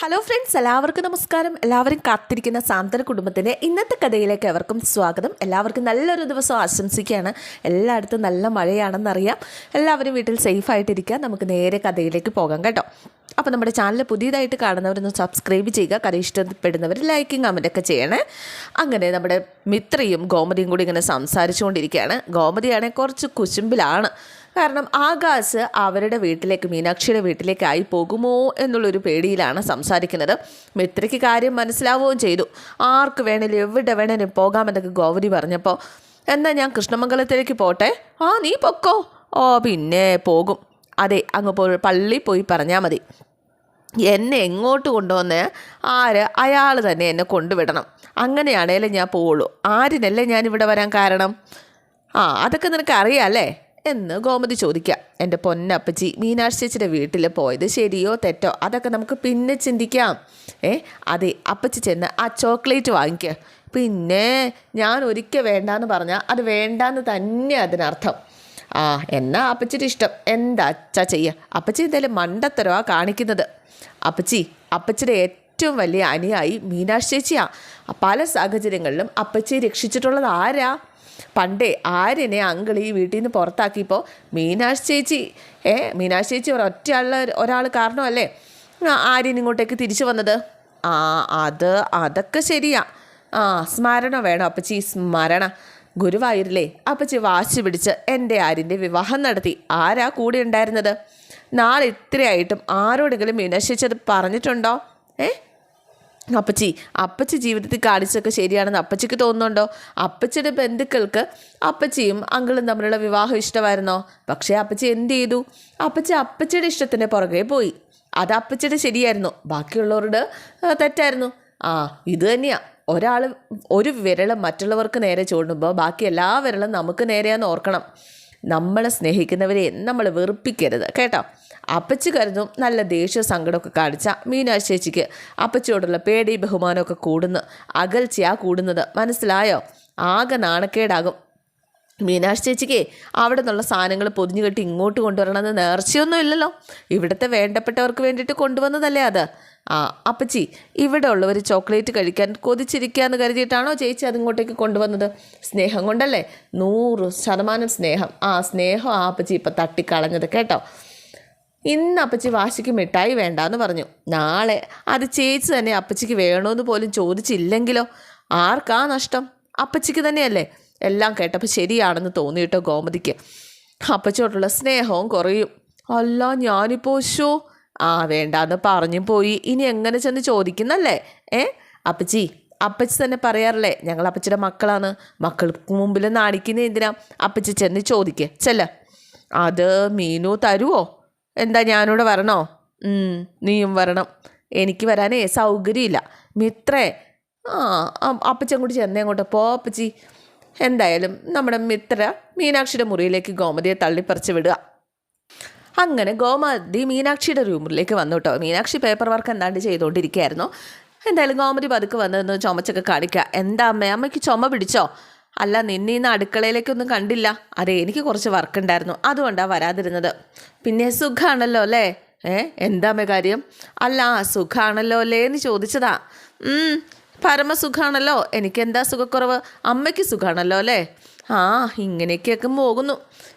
Hello friends എല്ലാവർക്കും നമസ്കാരം. എല്ലാവരും കാത്തിരിക്കുന്ന സാന്ത്വന കുടുംബത്തിന്റെ ഇന്നത്തെ കഥയിലേക്ക് എവർക്കും സ്വാഗതം. എല്ലാവർക്കും നല്ലൊരു ദിവസം ആശംസിക്കുകയാണ്. എല്ലായിടത്തും നല്ല മഴയാണെന്നറിയാം. എല്ലാവരും വീട്ടിൽ സേഫ് ആയിട്ടിരിക്കുക. നമുക്ക് നേരെ കഥയിലേക്ക് പോകാം കേട്ടോ. അപ്പോൾ നമ്മുടെ ചാനൽ പുതിയതായിട്ട് കാണുന്നവരൊന്ന് സബ്സ്ക്രൈബ് ചെയ്യുക. കഥ ഇഷ്ടപ്പെടുന്നവർ ലൈക്കും കമന്റൊക്കെ ചെയ്യണേ. അങ്ങനെ നമ്മുടെ മിത്രയും ഗോമതിയും കൂടി ഇങ്ങനെ സംസാരിച്ചുകൊണ്ടിരിക്കുകയാണ്. ഗോമതിയാണെങ്കിൽ കുറച്ച് കുശുമ്പിലാണ്. കാരണം ആകാശ് അവരുടെ വീട്ടിലേക്ക് മീനാക്ഷിയുടെ വീട്ടിലേക്കായി പോകുമോ എന്നുള്ളൊരു പേടിയിലാണ് സംസാരിക്കുന്നത്. മിത്രയ്ക്ക് കാര്യം മനസ്സിലാവുകയും ചെയ്തു. ആർക്ക് വേണേലും എവിടെ വേണേലും പോകാമെന്നൊക്കെ ഗോവരി പറഞ്ഞപ്പോൾ എന്നാൽ ഞാൻ കൃഷ്ണമംഗലത്തിലേക്ക് പോട്ടെ? ആ നീ പൊക്കോ. ഓ പിന്നെ പോകും. അതെ അങ്ങ് പോ പള്ളി പോയി പറഞ്ഞാൽ മതി. എന്നെ എങ്ങോട്ട് കൊണ്ടുവന്ന് ആര് അയാൾ തന്നെ എന്നെ കൊണ്ടുവിടണം. അങ്ങനെയാണേലും ഞാൻ പോവുള്ളൂ. ആരിനല്ലേ ഞാൻ ഇവിടെ വരാൻ കാരണം? ആ അതൊക്കെ നിനക്ക് അറിയാമല്ലേ എന്ന് ഗോമതി ചോദിക്കാം എന്റെ പൊന്നപ്പച്ചി മീനാക്ഷി ചേച്ചിയുടെ വീട്ടിൽ പോയത് ശരിയോ തെറ്റോ? അതൊക്കെ നമുക്ക് പിന്നെ ചിന്തിക്കാം. ഏ അതെ അപ്പച്ചി ചെന്ന് ആ ചോക്ലേറ്റ് വാങ്ങിക്കുക പിന്നെ ഞാൻ ഒരിക്കൽ വേണ്ടാന്ന് പറഞ്ഞാൽ അത് വേണ്ടാന്ന് തന്നെ അതിനർത്ഥം. ആ എന്നാ അപ്പച്ചിയുടെ ഇഷ്ടം. എന്താ അച്ഛാ ചെയ്യുക അപ്പച്ചി എന്തായാലും മണ്ടത്തരവാ കാണിക്കുന്നത്. അപ്പച്ചി അപ്പച്ചിയുടെ ഏറ്റവും വലിയ അനിയായി മീനാക്ഷി ചേച്ചിയാ. പല സാഹചര്യങ്ങളിലും അപ്പച്ചി രക്ഷിച്ചിട്ടുള്ളത് ആരാ? പണ്ടേ ആര്യനെ അങ്കിൾ ഈ വീട്ടിൽ നിന്ന് പുറത്താക്കിയപ്പോൾ മീനാക്ഷി ചേച്ചി ഏ മീനാക്ഷി ചേച്ചി ഒരൊറ്റയുള്ള ഒരാൾ കാരണമല്ലേ? ആര്യൻ ഇങ്ങോട്ടേക്ക് തിരിച്ചു വന്നത്. ആ അത് അതൊക്കെ ശരിയാ. ആ സ്മരണ വേണം അപ്പച്ചി സ്മരണ. ഗുരുവായൂരിലെ അപ്പച്ചി വാശി പിടിച്ച് എന്റെ ആര്യന്റെ വിവാഹം നടത്തി. ആരാ കൂടെ ഉണ്ടായിരുന്നത്? നാളെ ഇത്രയായിട്ടും ആരോടെങ്കിലും വിനശിച്ചത് പറഞ്ഞിട്ടുണ്ടോ? ഏ? അപ്പച്ചി അപ്പച്ചി ജീവിതത്തിൽ കാണിച്ചൊക്കെ ശരിയാണെന്ന് അപ്പച്ചിക്ക് തോന്നുന്നുണ്ടോ? അപ്പച്ചിയുടെ ബന്ധുക്കൾക്ക് അപ്പച്ചിയും അങ്കിളും തമ്മിലുള്ള വിവാഹം ഇഷ്ടമായിരുന്നോ? പക്ഷേ അപ്പച്ചി എന്ത് ചെയ്തു? അപ്പച്ചി അപ്പച്ചിയുടെ ഇഷ്ടത്തിന് പുറകെ പോയി. അത് അപ്പച്ചിയുടെ ശരിയായിരുന്നു. ബാക്കിയുള്ളവരുടെ തെറ്റായിരുന്നു. ആ ഇത് തന്നെയാ. ഒരാൾ ഒരു വിരൽ മറ്റുള്ളവർക്ക് നേരെ ചൂണ്ടുമ്പോൾ ബാക്കി എല്ലാ വിരലും നമുക്ക് നേരെയാന്ന് ഓർക്കണം. നമ്മളെ സ്നേഹിക്കുന്നവരെ നമ്മൾ വെറുപ്പിക്കരുത്. കേട്ടോ? അപ്പച്ചി കരുതും നല്ല ദേഷ്യ സങ്കടമൊക്കെ കാണിച്ച മീനാക്ഷി ചേച്ചിക്ക് അപ്പച്ചിയോടുള്ള പേടി ബഹുമാനമൊക്കെ കൂടുന്നു. അകൽച്ചയാ കൂടുന്നത്. മനസ്സിലായോ? ആകെ നാണക്കേടാകും. മീനാക്ഷി ചേച്ചിക്ക് അവിടെ നിന്നുള്ള സാധനങ്ങൾ പൊതിഞ്ഞു കെട്ടി ഇങ്ങോട്ട് കൊണ്ടുവരണമെന്ന് നേർച്ചയൊന്നും ഇല്ലല്ലോ. ഇവിടുത്തെ വേണ്ടപ്പെട്ടവർക്ക് വേണ്ടിയിട്ട് കൊണ്ടുവന്നതല്ലേ അത്? ആ അപ്പച്ചി ഇവിടെ ഉള്ളവർ ചോക്ലേറ്റ് കഴിക്കാൻ കൊതിച്ചിരിക്കുകയെന്ന് കരുതിയിട്ടാണോ ചേച്ചി അതിങ്ങോട്ടേക്ക് കൊണ്ടുവന്നത്? സ്നേഹം കൊണ്ടല്ലേ? നൂറ് ശതമാനം സ്നേഹം. ആ സ്നേഹം ആ അപ്പച്ചി ഇപ്പം തട്ടിക്കളഞ്ഞത് കേട്ടോ. ഇന്ന് അപ്പച്ചി വാശിക്ക് മിഠായി വേണ്ടാന്ന് പറഞ്ഞു. നാളെ അത് ചേച്ചി തന്നെ അപ്പച്ചിക്ക് വേണമെന്ന് പോലും ചോദിച്ചില്ലെങ്കിലോ? ആർക്കാ നഷ്ടം? അപ്പച്ചിക്ക് തന്നെയല്ലേ? എല്ലാം കേട്ടപ്പോൾ ശരിയാണെന്ന് തോന്നിയിട്ടോ ഗോമതിക്ക്. അപ്പച്ചോട്ടുള്ള സ്നേഹവും കുറയും. അല്ല ഞാനിപ്പോൾ ഷോ ആ വേണ്ടാന്ന് പറഞ്ഞു പോയി. ഇനി എങ്ങനെ ചെന്ന് ചോദിക്കുന്നല്ലേ? ഏ? അപ്പച്ചി അപ്പച്ചി തന്നെ പറയാറില്ലേ? ഞങ്ങൾ അപ്പച്ചിയുടെ മക്കളാണ്. മക്കൾക്ക് മുമ്പിൽ നാണിക്കുന്ന എന്തിനാ? അപ്പച്ചി ചെന്ന് ചോദിക്കുക ചെല്ല. അത് മീനു തരുവോ? എന്താ ഞാനിവിടെ വരണോ? നീയും വരണം. എനിക്ക് വരാനേ സൗകര്യമില്ല. മിത്രേ. ആ അപ്പച്ചൻ അപ്പച്ചി അങ്ങോട്ട് ചെന്നേ അങ്ങോട്ട്. പോ അപ്പച്ചി. എന്തായാലും നമ്മുടെ മിത്ര മീനാക്ഷിയുടെ മുറിയിലേക്ക് ഗോമതിയെ തള്ളിപ്പറിച്ച് വിടുക. അങ്ങനെ ഗോമതി മീനാക്ഷിയുടെ റൂമിലേക്ക് വന്നു കേട്ടോ. മീനാക്ഷി പേപ്പർ വർക്ക് എന്താണ്ട് ചെയ്തുകൊണ്ടിരിക്കുകയായിരുന്നു. എന്തായാലും ഗോമതി പതുക്കെ വന്നതെന്ന് ചുമച്ചൊക്കെ കാണിക്കുക എന്താ അമ്മ? അമ്മയ്ക്ക് ചുമ പിടിച്ചോ? അല്ല നിന്നെ ഇന്ന് അടുക്കളയിലേക്കൊന്നും കണ്ടില്ല. അതെ എനിക്ക് കുറച്ച് വർക്ക് ഉണ്ടായിരുന്നു. അതുകൊണ്ടാണ് വരാതിരുന്നത്. പിന്നെ സുഖമാണല്ലോ അല്ലേ? ഏ എന്താമേ കാര്യം? അല്ല സുഖമാണല്ലോ അല്ലേ എന്ന് ചോദിച്ചതാ. പരമസുഖാണല്ലോ. എനിക്ക് എന്താ സുഖക്കുറവ്? അമ്മയ്ക്ക് സുഖമാണല്ലോ അല്ലേ? ആ ഇങ്ങനെയൊക്കെയൊക്കെ പോകുന്നു.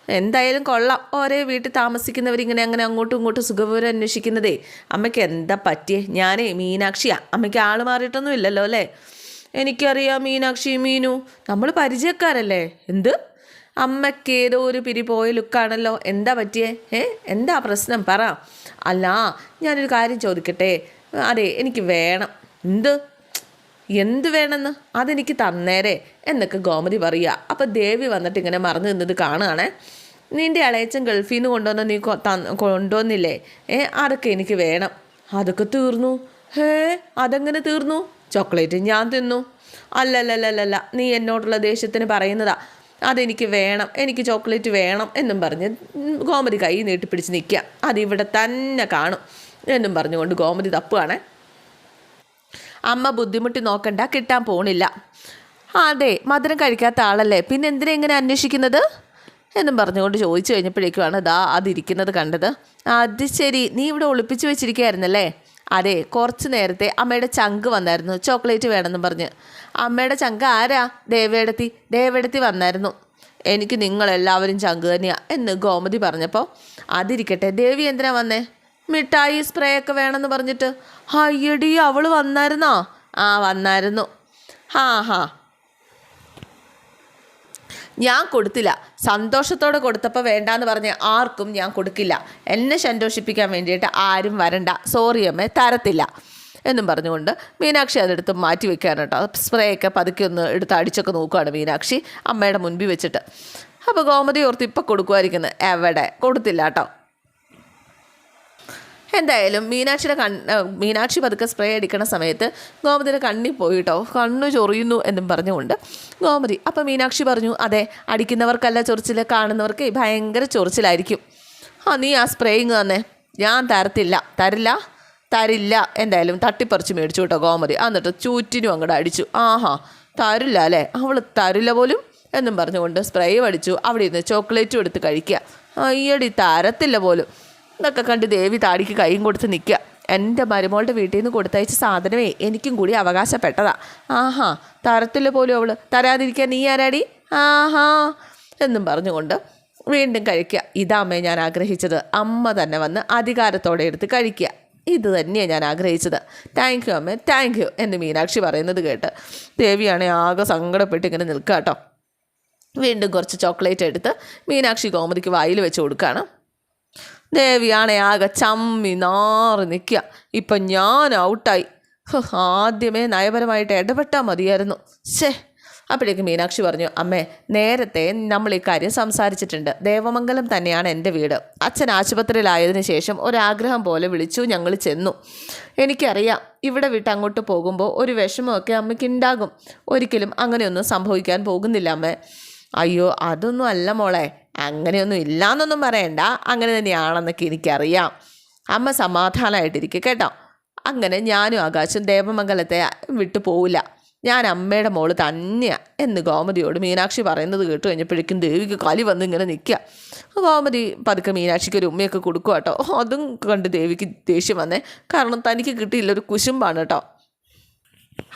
എന്തായാലും കൊള്ളാം. ഓരോ വീട്ടിൽ താമസിക്കുന്നവരിങ്ങനെ അങ്ങനെ അങ്ങോട്ടും ഇങ്ങോട്ടും സുഖവിവരം അന്വേഷിക്കുന്നതേ. അമ്മയ്ക്ക് എന്താ പറ്റിയേ? ഞാനേ മീനാക്ഷിയാ. അമ്മയ്ക്ക് ആൾ മാറിയിട്ടൊന്നും ഇല്ലല്ലോ അല്ലേ? എനിക്കറിയാം മീനാക്ഷി മീനു. നമ്മൾ പരിചയക്കാരല്ലേ? എന്ത്? അമ്മയ്ക്ക് ഏതോ ഒരു പിരി പോയ ലുക്കാണല്ലോ. എന്താ പറ്റിയേ? ഏ? എന്താ പ്രശ്നം? പറ. അല്ല ഞാനൊരു കാര്യം ചോദിക്കട്ടെ? അതെ എനിക്ക് വേണം. എന്ത്? എന്ത് വേണമെന്ന്? അതെനിക്ക് തന്നേരെ എന്നൊക്കെ ഗോമതി പറയുക. അപ്പം ദേവി വന്നിട്ട് ഇങ്ങനെ മറന്നു നിന്നത് കാണുകയാണേ. നിന്റെ അളയച്ചൻ ഗൾഫിൽ നിന്ന് കൊണ്ടുവന്ന നീ കൊണ്ടുവന്നില്ലേ? ഏ അതൊക്കെ എനിക്ക് വേണം. അതൊക്കെ തീർന്നു. ഹേ അതെങ്ങനെ തീർന്നു? ചോക്ലേറ്റ് ഞാൻ തിന്നു. അല്ലല്ലല്ലല്ല നീ എന്നോടുള്ള ദേഷ്യത്തിന് പറയുന്നതാ. അതെനിക്ക് വേണം എനിക്ക് ചോക്ലേറ്റ് വേണം എന്നും പറഞ്ഞ് ഗോമതി കൈ നീട്ടിപ്പിടിച്ച് നിൽക്കുക. അതിവിടെ തന്നെ കാണും എന്നും പറഞ്ഞുകൊണ്ട് ഗോമതി തപ്പുകയാണേ അമ്മ ബുദ്ധിമുട്ടി നോക്കണ്ട കിട്ടാൻ പോണില്ല. അതെ മധുരം കഴിക്കാത്ത ആളല്ലേ പിന്നെ എന്തിനാ ഇങ്ങനെ അന്വേഷിക്കുന്നത്? എന്നും പറഞ്ഞുകൊണ്ട് ചോദിച്ചു കഴിഞ്ഞപ്പോഴേക്കുമാണ് ദാ അതിരിക്കുന്നത് കണ്ടത്. അത് ശരി നീ ഇവിടെ ഒളിപ്പിച്ചു വെച്ചിരിക്കുകയായിരുന്നല്ലേ? അതെ കുറച്ച് നേരത്തെ അമ്മയുടെ ചങ്ക് വന്നായിരുന്നു. ചോക്ലേറ്റ് വേണമെന്ന് പറഞ്ഞ്. അമ്മയുടെ ചങ്ക് ആരാ? ദേവേടത്തി. ദേവേടത്തി വന്നായിരുന്നു. എനിക്ക് നിങ്ങളെല്ലാവരും ചങ്ക് തന്നെയാണ് എന്ന് ഗോമതി പറഞ്ഞപ്പോൾ അതിരിക്കട്ടെ ദേവി എന്തിനാ വന്നേ? മിഠായി സ്പ്രേ ഒക്കെ വേണമെന്ന് പറഞ്ഞിട്ട്. അയ്യടി അവൾ വന്നായിരുന്നോ? ആ വന്നായിരുന്നു. ഹാ ഹാ. ഞാൻ കൊടുത്തില്ല. സന്തോഷത്തോടെ കൊടുത്തപ്പോൾ വേണ്ടാന്ന് പറഞ്ഞ് ആർക്കും ഞാൻ കൊടുക്കില്ല. എന്നെ സന്തോഷിപ്പിക്കാൻ വേണ്ടിയിട്ട് ആരും വരണ്ട. സോറി അമ്മേ തരത്തില്ല. എന്നും പറഞ്ഞുകൊണ്ട് മീനാക്ഷി അതെടുത്ത് മാറ്റി വെക്കുകയാണ് കേട്ടോ. സ്പ്രേ ഒക്കെ പതുക്കെ ഒന്ന് എടുത്ത് അടിച്ചൊക്കെ നോക്കുകയാണ് മീനാക്ഷി അമ്മയുടെ മുൻപിൽ വെച്ചിട്ട്. അപ്പോൾ ഗോമതി ഓർത്ത് ഇപ്പം കൊടുക്കുമായിരിക്കുന്നത് എവിടെ? കൊടുത്തില്ല കേട്ടോ. എന്തായാലും മീനാക്ഷിയുടെ കൺ മീനാക്ഷി പതുക്കെ സ്പ്രേ അടിക്കണ സമയത്ത് ഗോമതിയുടെ കണ്ണിൽ പോയിട്ടോ കണ്ണു ചൊറിയുന്നു എന്നും പറഞ്ഞുകൊണ്ട് ഗോമതി അപ്പം മീനാക്ഷി പറഞ്ഞു അതെ അടിക്കുന്നവർക്കല്ല ചൊറിച്ചിൽ കാണുന്നവർക്ക് ഭയങ്കര ചൊറിച്ചിലായിരിക്കും. ആ നീ ആ സ്പ്രേയിങ് തന്നെ ഞാൻ തരത്തില്ല. തരില്ല? തരില്ല. എന്തായാലും തട്ടിപ്പറിച്ച് മേടിച്ചു കേട്ടോ ഗോമതി. എന്നിട്ട് ചൂറ്റിനും അങ്ങോട്ട് അടിച്ചു. ആഹാ തരില്ല അല്ലേ? അവൾ തരില്ല പോലും? എന്നും പറഞ്ഞുകൊണ്ട് സ്പ്രേ അടിച്ചു. അവിടെ ഇരുന്ന് ചോക്ലേറ്റും എടുത്ത് കഴിക്കുക. അയ്യടി തരത്തില്ല പോലും. ഇതൊക്കെ കണ്ട് ദേവി താടിക്ക് കൈയും കൊടുത്ത് നിൽക്കുക. എന്റെ മരുമോളുടെ വീട്ടിൽ നിന്ന് കൊടുത്തയച്ച സാധനമേ എനിക്കും കൂടി അവകാശപ്പെട്ടതാ. ആഹാ തരത്തില്ല പോലും അവൾ തരാതിരിക്കാൻ നീ ആരാടി? ആഹാ എന്നും പറഞ്ഞുകൊണ്ട് വീണ്ടും കഴിക്കുക. ഇതാമ്മേ ഞാൻ ആഗ്രഹിച്ചത്. അമ്മ തന്നെ വന്ന് അധികാരത്തോടെ എടുത്ത് കഴിക്കുക. ഇത് തന്നെയാണ് ഞാൻ ആഗ്രഹിച്ചത്. താങ്ക് യു അമ്മേ താങ്ക് യു എന്ന് മീനാക്ഷി പറയുന്നത് കേട്ട് ദേവിയാണെ ആകെ സങ്കടപ്പെട്ട് ഇങ്ങനെ നിൽക്കുക കേട്ടോ വീണ്ടും കുറച്ച് ചോക്ലേറ്റ് എടുത്ത് മീനാക്ഷി ഗോമതിക്ക് വായിൽ വെച്ച് കൊടുക്കുകയാണ് ദേവിയാണെ ആകെ ചമ്മി നാറി നിൽക്കുക ഇപ്പം ഞാൻ ഔട്ടായി. ആദ്യമേ നയപരമായിട്ട് ഇടപെട്ടാൽ മതിയായിരുന്നു. ശേ അപ്പോഴേക്ക് മീനാക്ഷി പറഞ്ഞു അമ്മേ നേരത്തെ നമ്മൾ ഈ കാര്യം സംസാരിച്ചിട്ടുണ്ട്. ദേവമംഗലം തന്നെയാണ് എന്റെ വീട്. അച്ഛൻ ആശുപത്രിയിലായതിനു ശേഷം ഒരാഗ്രഹം പോലെ വിളിച്ചു ഞങ്ങൾ ചെന്നു. എനിക്കറിയാം ഇവിടെ വിട്ട് അങ്ങോട്ട് പോകുമ്പോൾ ഒരു വിഷമമൊക്കെ അമ്മയ്ക്ക് ഉണ്ടാകും ഒരിക്കലും അങ്ങനെയൊന്നും സംഭവിക്കാൻ പോകുന്നില്ല അമ്മേ. അയ്യോ അതൊന്നും അല്ല മോളെ. അങ്ങനെയൊന്നും ഇല്ലാന്നൊന്നും പറയണ്ട. അങ്ങനെ തന്നെയാണെന്നൊക്കെ എനിക്കറിയാം. അമ്മ സമാധാനമായിട്ടിരിക്കും കേട്ടോ. അങ്ങനെ ഞാനും ആകാശം ദേവമംഗലത്തെ വിട്ടു പോവില്ല. ഞാൻ അമ്മയുടെ മോൾ തന്നെയാണ് എന്ന് ഗോമതിയോട് മീനാക്ഷി പറയുന്നത് കേട്ട് കഴിഞ്ഞപ്പോഴേക്കും ദേവിക്ക് കലി വന്ന് ഇങ്ങനെ നിൽക്കുക ഗോമതി പതുക്കെ മീനാക്ഷിക്ക് ഒരു ഉമ്മയൊക്കെ കൊടുക്കുക കേട്ടോ അതും കണ്ട് ദേവിക്ക് ദേഷ്യം വന്നേ. കാരണം തനിക്ക് കിട്ടിയില്ല ഒരു കുശുമ്പാണ് കേട്ടോ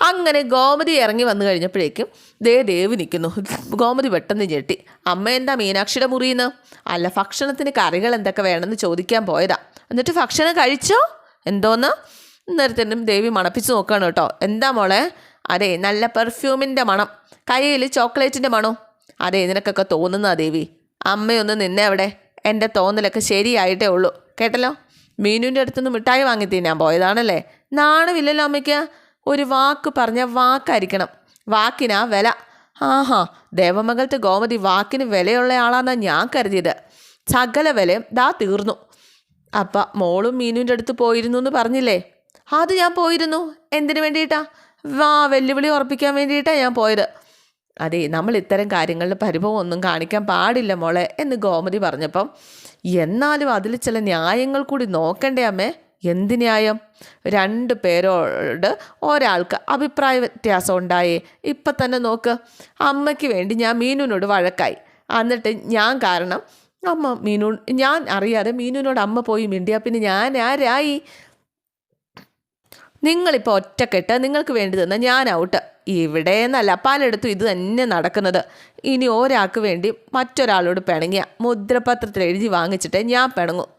അങ്ങനെ ഗോമതി ഇറങ്ങി വന്നു കഴിഞ്ഞപ്പോഴേക്കും ദേ ദേവ് നിൽക്കുന്നു ഗോമതി പെട്ടെന്ന് ഞെട്ടി. അമ്മ എന്താ മീനാക്ഷിയുടെ മുറിയുന്നു അല്ല ഭക്ഷണത്തിന് കറികൾ എന്തൊക്കെ വേണമെന്ന് ചോദിക്കാൻ പോയതാ. എന്നിട്ട് ഭക്ഷണം കഴിച്ചോ? എന്തോന്ന്? നേരത്തേനും ദേവി മണപ്പിച്ച് നോക്കുകയാണ് കേട്ടോ. എന്താ മോളെ? അതെ നല്ല പെർഫ്യൂമിന്റെ മണം. കയ്യിൽ ചോക്ലേറ്റിന്റെ മണോ? അതെ നിനക്കൊക്കെ തോന്നുന്നതാ ദേവി. അമ്മയൊന്ന് നിന്നെ അവിടെ. എന്റെ തോന്നലൊക്കെ ശരിയായിട്ടേ ഉള്ളൂ. കേട്ടല്ലോ? മീനുവിന്റെ അടുത്തുനിന്ന് മിഠായി വാങ്ങി ഞാൻ പോയതാണല്ലേ? നാണമില്ലല്ലോ അമ്മയ്ക്ക്. ഒരു വാക്ക് പറഞ്ഞ വാക്കായിരിക്കണം. വാക്കിനാ വില. ആഹാ ദേവമംഗലത്തെ ഗോമതി വാക്കിന് വിലയുള്ള ആളാന്നാണ് ഞാൻ കരുതിയത്. സകല വിലയും ദാ തീർന്നു. അപ്പ മോളും മീനുവിന്റെ അടുത്ത് പോയിരുന്നു എന്ന് പറഞ്ഞില്ലേ? അത് ഞാൻ പോയിരുന്നു. എന്തിനു വേണ്ടിയിട്ടാ? വാ വെല്ലുവിളി ഉറപ്പിക്കാൻ വേണ്ടിയിട്ടാണ് ഞാൻ പോയത്. അതെ നമ്മൾ ഇത്തരം കാര്യങ്ങളിൽ പരിഭവം ഒന്നും കാണിക്കാൻ പാടില്ല മോളെ എന്ന് ഗോമതി പറഞ്ഞപ്പം എന്നാലും അതിൽ ചില ന്യായങ്ങൾ കൂടി നോക്കണ്ടേ അമ്മേ? എന്ത് ന്യായം? രണ്ട് പേരോട് ഒരാൾക്ക് അഭിപ്രായ വ്യത്യാസം ഉണ്ടായേ. ഇപ്പം തന്നെ നോക്ക്. അമ്മയ്ക്ക് വേണ്ടി ഞാൻ മീനുവിനോട് വഴക്കായി. എന്നിട്ട് ഞാൻ കാരണം അമ്മ മീനു ഞാൻ അറിയാതെ മീനുവിനോട് അമ്മ പോയി മിണ്ടിയാ. പിന്നെ ഞാൻ ആരായി? നിങ്ങളിപ്പോൾ ഒറ്റക്കെട്ട് നിങ്ങൾക്ക് വേണ്ടി തന്ന ഞാൻ ഔട്ട്. ഇവിടെ എന്നല്ല പലയിടത്തും ഇത് തന്നെ നടക്കുന്നത്. ഇനി ഒരാൾക്ക് വേണ്ടി മറ്റൊരാളോട് പിണങ്ങിയ. മുദ്രപത്രത്തിൽ എഴുതി വാങ്ങിച്ചിട്ട് ഞാൻ പിണങ്ങും.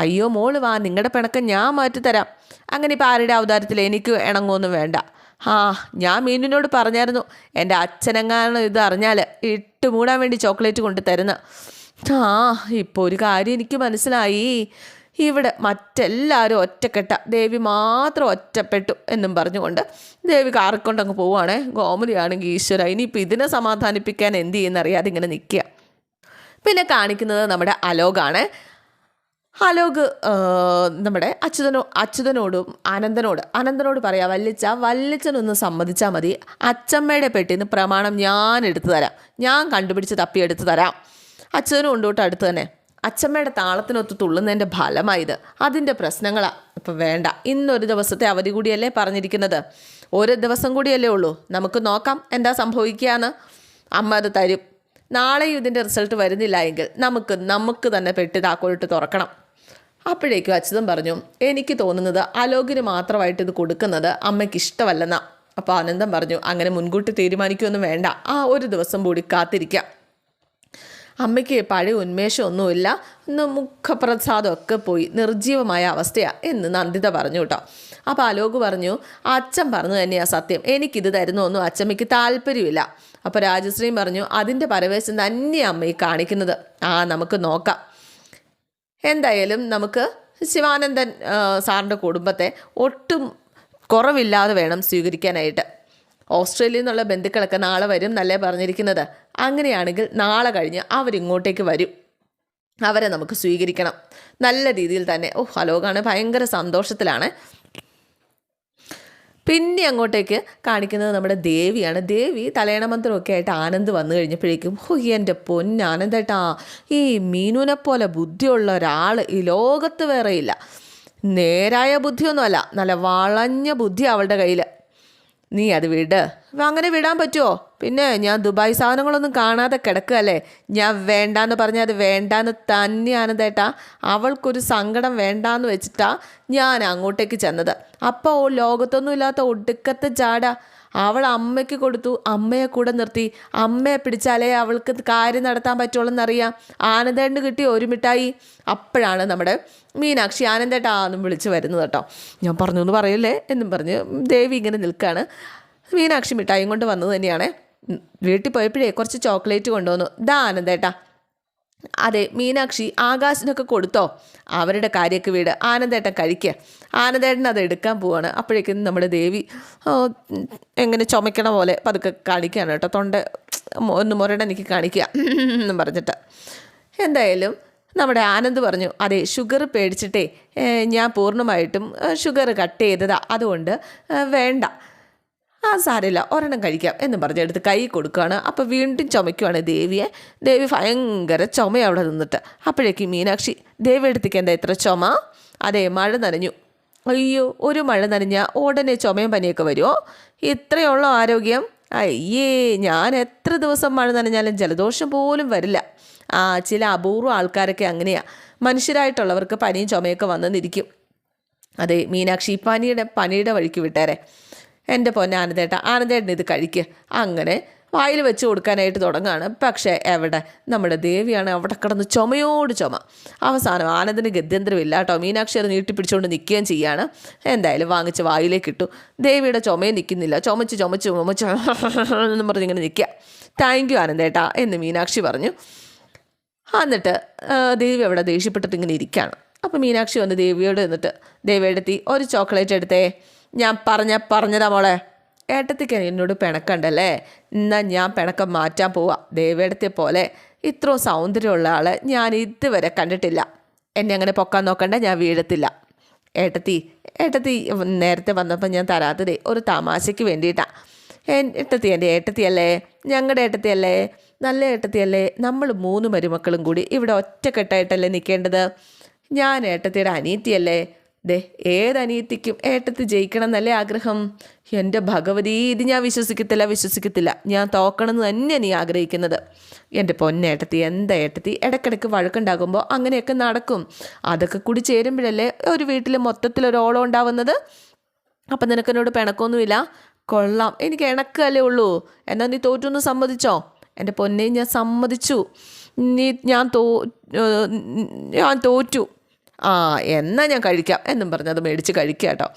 അയ്യോ മോൾ വാ നിങ്ങളുടെ പിണക്കം ഞാൻ മാറ്റിത്തരാം അങ്ങനെ ഇപ്പോൾ ആരുടെ അവതാരത്തിൽ എനിക്ക് ഇണങ്ങുമൊന്നും വേണ്ട. ആ ഞാൻ മീനിനോട് പറഞ്ഞായിരുന്നു എന്റെ അച്ഛനെങ്ങാനും ഇത് അറിഞ്ഞാൽ ഇട്ട് മൂടാൻ വേണ്ടി ചോക്ലേറ്റ് കൊണ്ട് തരുന്ന. ആ ഇപ്പോൾ ഒരു കാര്യം എനിക്ക് മനസ്സിലായി. ഇവിടെ മറ്റെല്ലാവരും ഒറ്റക്കെട്ട ദേവി മാത്രം ഒറ്റപ്പെട്ടു എന്നും പറഞ്ഞുകൊണ്ട് ദേവി കാറിക്കൊണ്ടങ്ങ് പോവുകയാണേ ഗോമതിയാണെങ്കിൽ ഈശ്വര ഇനിയിപ്പോൾ ഇതിനെ സമാധാനിപ്പിക്കാൻ എന്ത് ചെയ്യുന്നറിയാതെ ഇങ്ങനെ നിൽക്കുക പിന്നെ കാണിക്കുന്നത് നമ്മുടെ അലോകാണ്. അലോക് നമ്മുടെ അച്യുതനോ അച്യുതനോടും അനന്തനോട് അനന്തനോട് പറയാം വല്ലിച്ച വല്ലിച്ചനൊന്ന് സമ്മതിച്ചാൽ മതി. അച്ചമ്മയുടെ പെട്ടിന്ന് പ്രമാണം ഞാൻ എടുത്തു തരാം. ഞാൻ കണ്ടുപിടിച്ച് തപ്പി തപ്പിയെടുത്ത് തരാം. അച്യുതനും ഉണ്ടോട്ട് അടുത്ത് തന്നെ. അച്ചമ്മയുടെ താളത്തിനൊത്ത് തുള്ളുന്നതിന്റെ ഫലമായത്. അതിന്റെ പ്രശ്നങ്ങളാണ് ഇപ്പം വേണ്ട. ഇന്നൊരു ദിവസത്തെ അവധി കൂടിയല്ലേ പറഞ്ഞിരിക്കുന്നത്? ഒരു ദിവസം കൂടിയല്ലേ ഉള്ളൂ. നമുക്ക് നോക്കാം എന്താ സംഭവിക്കുകയെന്ന് അമ്മ അത് തരും. നാളെയും ഇതിന്റെ റിസൾട്ട് വരുന്നില്ല എങ്കിൽ നമുക്ക് നമുക്ക് തന്നെ പെട്ടി താക്കോലിട്ട് തുറക്കണം. അപ്പോഴേക്കും അച്യുതൻ പറഞ്ഞു എനിക്ക് തോന്നുന്നത് അലോകിന് മാത്രമായിട്ട് ഇത് കൊടുക്കുന്നത് അമ്മയ്ക്ക് ഇഷ്ടമല്ലെന്ന. അപ്പോൾ ആനന്ദം പറഞ്ഞു അങ്ങനെ മുൻകൂട്ടി തീരുമാനിക്കുകയൊന്നും വേണ്ട ആ ഒരു ദിവസം കൂടി കാത്തിരിക്കാം. അമ്മയ്ക്ക് പഴയ ഉന്മേഷമൊന്നുമില്ല ഇന്ന് മുഖപ്രസാദമൊക്കെ പോയി നിർജീവമായ അവസ്ഥയാണ് എന്ന് നന്ദിത പറഞ്ഞു കേട്ടോ. അപ്പോൾ അലോക് പറഞ്ഞു അച്ഛൻ പറഞ്ഞു തന്നെയാ സത്യം എനിക്കിത് തരുന്നൊന്നും അച്ഛമ്മയ്ക്ക് താല്പര്യമില്ല. അപ്പോൾ രാജശ്രീയും പറഞ്ഞു അതിന്റെ പരവേശം തന്നെയാണ് അമ്മയെ കാണിക്കുന്നത് ആ നമുക്ക് നോക്കാം. എന്തായാലും നമുക്ക് ശിവാനന്ദൻ സാറിന്റെ കുടുംബത്തെ ഒട്ടും കുറവില്ലാതെ വേണം സ്വീകരിക്കാനായിട്ട്. ഓസ്ട്രേലിയയിൽ നിന്നുള്ള ബന്ധുക്കളൊക്കെ നാളെ വരും എന്നല്ലേ പറഞ്ഞിരിക്കുന്നത്. അങ്ങനെയാണെങ്കിൽ നാളെ കഴിഞ്ഞ് അവരിങ്ങോട്ടേക്ക് വരും. അവരെ നമുക്ക് സ്വീകരിക്കണം. നല്ല രീതിയിൽ തന്നെ. ഓ അലോകാണ് ഭയങ്കര സന്തോഷത്തിലാണ്. പിന്നെ അങ്ങോട്ടേക്ക് കാണിക്കുന്നത് നമ്മുടെ ദേവിയാണ്. ദേവി തലയണ മന്ത്രമൊക്കെ ആയിട്ട് ആനന്ദ് വന്നു കഴിഞ്ഞപ്പോഴേക്കും ഹോ എന്റെ പൊന്നാനന്ദേട്ടാ ഈ മീനുവിനെ പോലെ ബുദ്ധിയുള്ള ഒരാൾ ഈ ലോകത്ത് വേറെയില്ല നേരായ ബുദ്ധിയൊന്നുമല്ല നല്ല വളഞ്ഞ ബുദ്ധി അവളുടെ കയ്യിൽ നീ അത് വിട്. അങ്ങനെ വിടാൻ പറ്റുമോ പിന്നെ ഞാൻ ദുബായ് സാധനങ്ങളൊന്നും കാണാതെ കിടക്കുകയല്ലേ? ഞാൻ വേണ്ടാന്ന് പറഞ്ഞാൽ അത് വേണ്ടാന്ന് തന്നെയാണ് തേട്ടാ അവൾക്കൊരു സങ്കടം വേണ്ടാന്ന് വെച്ചിട്ടാ ഞാൻ അങ്ങോട്ടേക്ക് ചെന്നത്. അപ്പോൾ ലോകത്തൊന്നുമില്ലാത്ത ഒടുക്കത്തെ ജാട. അവൾ അമ്മയ്ക്ക് കൊടുത്തു. അമ്മയെ കൂടെ നിർത്തി. അമ്മയെ പിടിച്ചാലേ അവൾക്ക് കാര്യം നടത്താൻ പറ്റുള്ളൂ എന്നറിയാം ആനന്ദേണ്ട് കിട്ടി ഒരു മിഠായി അപ്പോഴാണ് നമ്മുടെ മീനാക്ഷി ആനന്ദേട്ടാ എന്നും വിളിച്ച് വരുന്നത് കേട്ടോ. ഞാൻ പറഞ്ഞു എന്ന് പറയല്ലേ എന്നും പറഞ്ഞ് ദേവി ഇങ്ങനെ നിൽക്കുകയാണ് മീനാക്ഷി മിഠായിയും കൊണ്ട് വന്നത് തന്നെയാണ്. വീട്ടിൽ പോയപ്പോഴേ കുറച്ച് ചോക്ലേറ്റ് കൊണ്ടുവന്നു. ദാ ആനന്ദേട്ടാ. അതെ മീനാക്ഷി ആകാശിനൊക്കെ കൊടുത്തോ? അവരുടെ കാര്യക്ക് വീട്. ആനന്ദേട്ടൻ കഴിക്കുക ആനന്ദേട്ടൻ അത് എടുക്കാൻ പോവാണ്. അപ്പോഴേക്കും നമ്മുടെ ദേവി എങ്ങനെ ചുമക്കണ പോലെ പതുക്കെ കാണിക്കുകയാണ് കേട്ടോ. തൊണ്ട ഒന്ന് മുരട എനിക്ക് കാണിക്കുക എന്നും പറഞ്ഞിട്ട്. എന്തായാലും നമ്മുടെ ആനന്ദ് പറഞ്ഞു അതെ ഷുഗർ പേടിച്ചിട്ടേ ഞാൻ പൂർണമായിട്ടും ഷുഗർ കട്ട് ചെയ്തതാ. അതുകൊണ്ട് വേണ്ട. ആ സാരമില്ല ഒരെണ്ണം കഴിക്കാം എന്ന് പറഞ്ഞെടുത്ത് കൈ കൊടുക്കുകയാണ്. അപ്പോൾ വീണ്ടും ചുമയ്ക്കുവാണ് ദേവിയെ. ദേവി ഭയങ്കര ചുമ അവിടെ നിന്നിട്ട്. അപ്പോഴേക്കും മീനാക്ഷി ദേവി എടുത്തേക്ക് എന്താ ഇത്ര ചുമ? അതെ മഴ നനഞ്ഞു. അയ്യോ ഒരു മഴ നനഞ്ഞാൽ ഉടനെ ചുമയും പനിയൊക്കെ വരുമോ ഇത്രയുള്ള ആരോഗ്യം? അയ്യേ ഞാൻ എത്ര ദിവസം മഴ നനഞ്ഞാലും ജലദോഷം പോലും വരില്ല. ആ ചില അപൂർവ ആൾക്കാരൊക്കെ അങ്ങനെയാണ് മനുഷ്യരായിട്ടുള്ളവർക്ക് പനിയും ചുമയൊക്കെ വന്നെന്നിരിക്കും അതെ മീനാക്ഷി പനിയുടെ പനിയുടെ വഴിക്ക് വിട്ടേരെ. എന്റെ പൊന്നെ ആനന്ദേട്ട ആനന്ദേട്ടൻ ഇത് കഴിക്കുക അങ്ങനെ വായിൽ വെച്ച് കൊടുക്കാനായിട്ട് തുടങ്ങുകയാണ് പക്ഷേ എവിടെ? നമ്മുടെ ദേവിയാണ് അവിടെ കിടന്ന് ചുമയോട് ചുമ. അവസാനം ആനന്ദിന് ഗത്യന്തരമില്ല കേട്ടോ മീനാക്ഷി അത് നീട്ടിപ്പിടിച്ചുകൊണ്ട് നിൽക്കുകയും ചെയ്യാണ്. എന്തായാലും വാങ്ങിച്ച് വായിലേക്ക് ഇട്ടു. ദേവിയുടെ ചുമയും നിൽക്കുന്നില്ല ചുമച്ച് ചുമച്ച് ചുമച്ച് എന്ന് പറഞ്ഞ് ഇങ്ങനെ നിൽക്കുക താങ്ക് യു ആനന്ദേട്ടാ എന്ന് മീനാക്ഷി പറഞ്ഞു. എന്നിട്ട് ദേവി അവിടെ ദേഷ്യപ്പെട്ടിട്ട് ഇങ്ങനെ ഇരിക്കുകയാണ് അപ്പോൾ മീനാക്ഷി വന്ന് ദേവിയോട് എന്നിട്ട് ദേവിയെടുത്തി ഒരു ചോക്ലേറ്റ് എടുത്തേ. ഞാൻ പറഞ്ഞ പറഞ്ഞതാ മോളെ. ഏട്ടത്തിക്ക് എന്നോട് പിണക്കണ്ടല്ലേ? എന്നാൽ ഞാൻ പിണക്കം മാറ്റാൻ പോവാ. ദേവേടത്തെ പോലെ ഇത്രയും സൗന്ദര്യമുള്ള ആളെ ഞാൻ ഇതുവരെ കണ്ടിട്ടില്ല. എന്നെ അങ്ങനെ പൊക്കാൻ നോക്കണ്ട ഞാൻ വീഴത്തില്ല. ഏട്ടത്തി ഏട്ടത്തി നേരത്തെ വന്നപ്പോൾ ഞാൻ തരാത്തതേ ഒരു തമാശയ്ക്ക് വേണ്ടിയിട്ടാണ് ഏട്ടത്തി എന്റെ ഏട്ടത്തിയല്ലേ? ഞങ്ങളുടെ ഏട്ടത്തിയല്ലേ? നല്ല ഏട്ടത്തിയല്ലേ? നമ്മൾ മൂന്ന് മരുമക്കളും കൂടി ഇവിടെ ഒറ്റക്കെട്ടായിട്ടല്ലേ നിൽക്കേണ്ടത് ഞാൻ ഏട്ടത്തിയുടെ അനിയത്തിയല്ലേ ദേ ഏത് അനിയത്തിക്കും ഏട്ടത്തി ജയിക്കണം എന്നല്ലേ ആഗ്രഹം? എന്റെ ഭഗവതി ഇത് ഞാൻ വിശ്വസിക്കത്തില്ല വിശ്വസിക്കത്തില്ല. ഞാൻ തോക്കണമെന്ന് തന്നെ നീ ആഗ്രഹിക്കുന്നത്. എന്റെ പൊന്നേട്ടത്തി എന്താ ഏട്ടത്തി? ഇടയ്ക്കിടയ്ക്ക് വഴക്കുണ്ടാകുമ്പോൾ അങ്ങനെയൊക്കെ നടക്കും. അതൊക്കെ കൂടി ചേരുമ്പോഴല്ലേ ഒരു വീട്ടിൽ മൊത്തത്തിൽ ഓളം ഉണ്ടാവുന്നത്? അപ്പം നിനക്കെന്നോട് പിണക്കൊന്നുമില്ല കൊള്ളാം. എനിക്ക് ഇണക്കല്ലേ ഉള്ളൂ. എന്നാൽ നീ തോറ്റൊന്ന് സമ്മതിച്ചോ? എന്റെ പൊന്നെ ഞാൻ സമ്മതിച്ചു. നീ ഞാൻ തോ ഞാൻ തോറ്റു. ആ എന്നാൽ ഞാൻ കഴിക്കാം എന്നും പറഞ്ഞത് മേടിച്ച് കഴിക്കുക കേട്ടോ.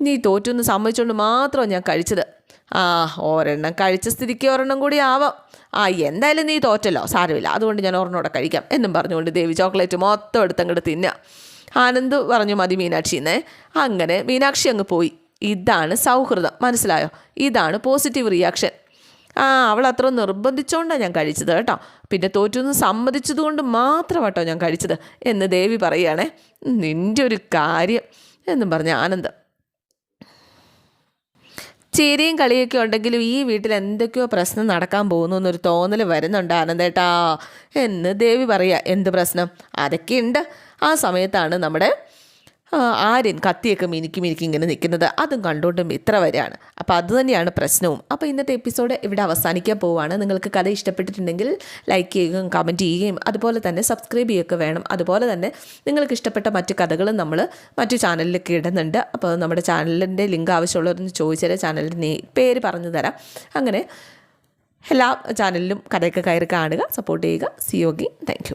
നീ തോറ്റൊന്ന് സമ്മതിച്ചുകൊണ്ട് മാത്രമാണ് ഞാൻ കഴിച്ചത്. ആ ഒരെണ്ണം കഴിച്ച സ്ഥിതിക്ക് ഒരെണ്ണം കൂടി ആവാം. ആ എന്തായാലും നീ തോറ്റല്ലോ സാരമില്ല. അതുകൊണ്ട് ഞാൻ ഒരെണ്ണോടെ കഴിക്കാം എന്നും പറഞ്ഞുകൊണ്ട് ദേവി ചോക്ലേറ്റ് മൊത്തം എടുത്തങ്ങോട്ട് തിന്നുക. ആനന്ദ് പറഞ്ഞു മതി മീനാക്ഷി എന്നേ അങ്ങനെ മീനാക്ഷി അങ്ങ് പോയി. ഇതാണ് സൗഹൃദം. മനസ്സിലായോ? ഇതാണ് പോസിറ്റീവ് റിയാക്ഷൻ. ആ അവൾ അത്ര നിർബന്ധിച്ചുകൊണ്ടാണ് ഞാൻ കഴിച്ചത് കേട്ടോ. പിന്നെ തോറ്റൊന്ന് സമ്മതിച്ചത് കൊണ്ട് മാത്രം കേട്ടോ ഞാൻ കഴിച്ചത് എന്ന് ദേവി പറയുകയാണേ. നിന്റെ ഒരു കാര്യം എന്നും പറഞ്ഞ ആനന്ദം. ചിരിയും കളിയൊക്കെ ഉണ്ടെങ്കിലും ഈ വീട്ടിൽ എന്തൊക്കെയോ പ്രശ്നം നടക്കാൻ പോകുന്നു എന്നൊരു തോന്നൽ വരുന്നുണ്ട് ആനന്ദേട്ടാ. എന്ന് ദേവി പറയുക എന്ത് പ്രശ്നം? അതൊക്കെ ഉണ്ട് ആ സമയത്താണ് നമ്മുടെ ആര്യൻ കത്തിയൊക്കെ മിനുക്കി മിനുക്കി ഇങ്ങനെ നിൽക്കുന്നത് അതും കണ്ടുകൊണ്ടും ഇത്ര വരെയാണ്. അപ്പോൾ അത് തന്നെയാണ് പ്രശ്നവും. അപ്പോൾ ഇന്നത്തെ എപ്പിസോഡ് ഇവിടെ അവസാനിക്കാൻ പോവുകയാണ് നിങ്ങൾക്ക് കഥ ഇഷ്ടപ്പെട്ടിട്ടുണ്ടെങ്കിൽ ലൈക്ക് ചെയ്യുകയും കമന്റ് ചെയ്യുകയും അതുപോലെ തന്നെ സബ്സ്ക്രൈബ് ചെയ്യുകയൊക്കെ വേണം. അതുപോലെ തന്നെ നിങ്ങൾക്ക് ഇഷ്ടപ്പെട്ട മറ്റ് കഥകളും നമ്മൾ മറ്റു ചാനലിലൊക്കെ ഇടുന്നുണ്ട്. അപ്പോൾ നമ്മുടെ ചാനലിന്റെ ലിങ്ക് ആവശ്യമുള്ളവരൊന്ന് ചോദിച്ചാൽ ചാനലിന്റെ പേര് പറഞ്ഞു തരാം. അങ്ങനെ എല്ലാ ചാനലിലും കഥയൊക്കെ കയറി കാണുക സപ്പോർട്ട് ചെയ്യുക. സിയോഗി താങ്ക്